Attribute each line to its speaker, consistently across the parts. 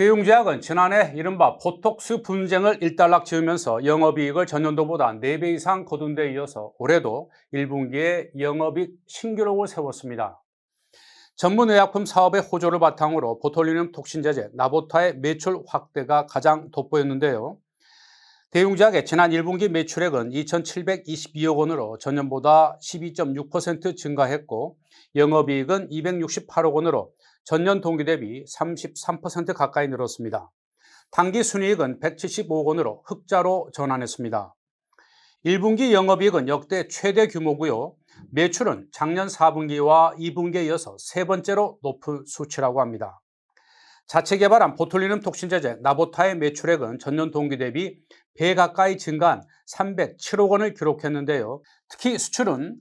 Speaker 1: 대웅제약은 지난해 이른바 보톡스 분쟁을 일단락 지으면서 영업이익을 전년도보다 4배 이상 거둔 데 이어서 올해도 1분기에 영업이익 신기록을 세웠습니다. 전문의약품 사업의 호조를 바탕으로 보톨리눔 톡신제제 나보타의 매출 확대가 가장 돋보였는데요. 대웅제약의 지난 1분기 매출액은 2,722억 원으로 전년보다 12.6% 증가했고 영업이익은 268억 원으로 전년 동기 대비 33% 가까이 늘었습니다. 당기 순이익은 175억 원으로 흑자로 전환했습니다. 1분기 영업이익은 역대 최대 규모고요. 매출은 작년 4분기와 2분기에 이어서 세 번째로 높은 수치라고 합니다. 자체 개발한 보톨리눔 톡신제제 나보타의 매출액은 전년 동기 대비 배 가까이 증가한 307억 원을 기록했는데요. 특히 수출은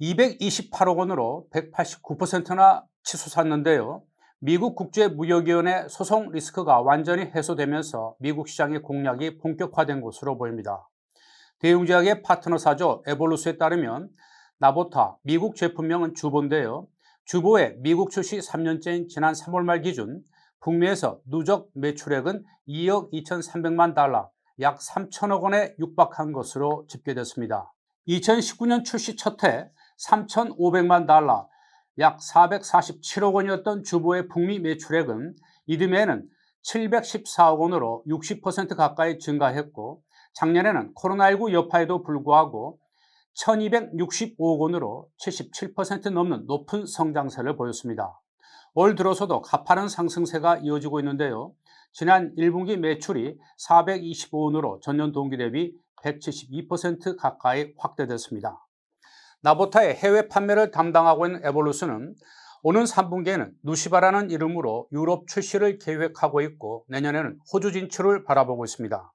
Speaker 1: 228억 원으로 189%나 치솟았는데요. 미국 국제무역위원회 소송 리스크가 완전히 해소되면서 미국 시장의 공략이 본격화된 것으로 보입니다. 대웅제약의 파트너사죠 에볼루스에 따르면 나보타 미국 제품명은 주보인데요. 주보의 미국 출시 3년째인 지난 3월 말 기준 북미에서 누적 매출액은 2억 2,300만 달러, 약 3천억 원에 육박한 것으로 집계됐습니다. 2019년 출시 첫 해 3,500만 달러, 약 447억 원이었던 주보의 북미 매출액은 이듬해에는 714억 원으로 60% 가까이 증가했고 작년에는 코로나19 여파에도 불구하고 1265억 원으로 77% 넘는 높은 성장세를 보였습니다. 올 들어서도 가파른 상승세가 이어지고 있는데요. 지난 1분기 매출이 425원으로 전년 동기 대비 172% 가까이 확대됐습니다. 나보타의 해외 판매를 담당하고 있는 에볼루스는 오는 3분기에는 누시바라는 이름으로 유럽 출시를 계획하고 있고 내년에는 호주 진출을 바라보고 있습니다.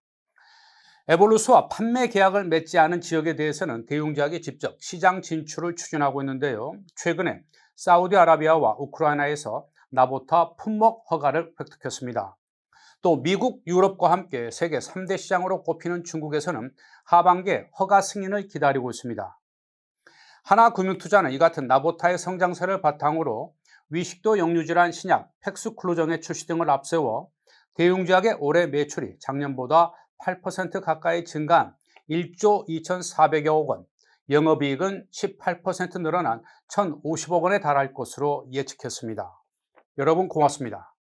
Speaker 1: 에볼루스와 판매 계약을 맺지 않은 지역에 대해서는 대웅제약이 직접 시장 진출을 추진하고 있는데요. 최근에 사우디아라비아와 우크라이나에서 나보타 품목 허가를 획득했습니다. 또 미국, 유럽과 함께 세계 3대 시장으로 꼽히는 중국에서는 하반기에 허가 승인을 기다리고 있습니다. 하나금융투자는 이 같은 나보타의 성장세를 바탕으로 위식도 역류질환 신약 팩스클로정의 출시 등을 앞세워 대웅제약의 올해 매출이 작년보다 8% 가까이 증가한 1조 2,400여억 원, 영업이익은 18% 늘어난 1,050억 원에 달할 것으로 예측했습니다. 여러분 고맙습니다.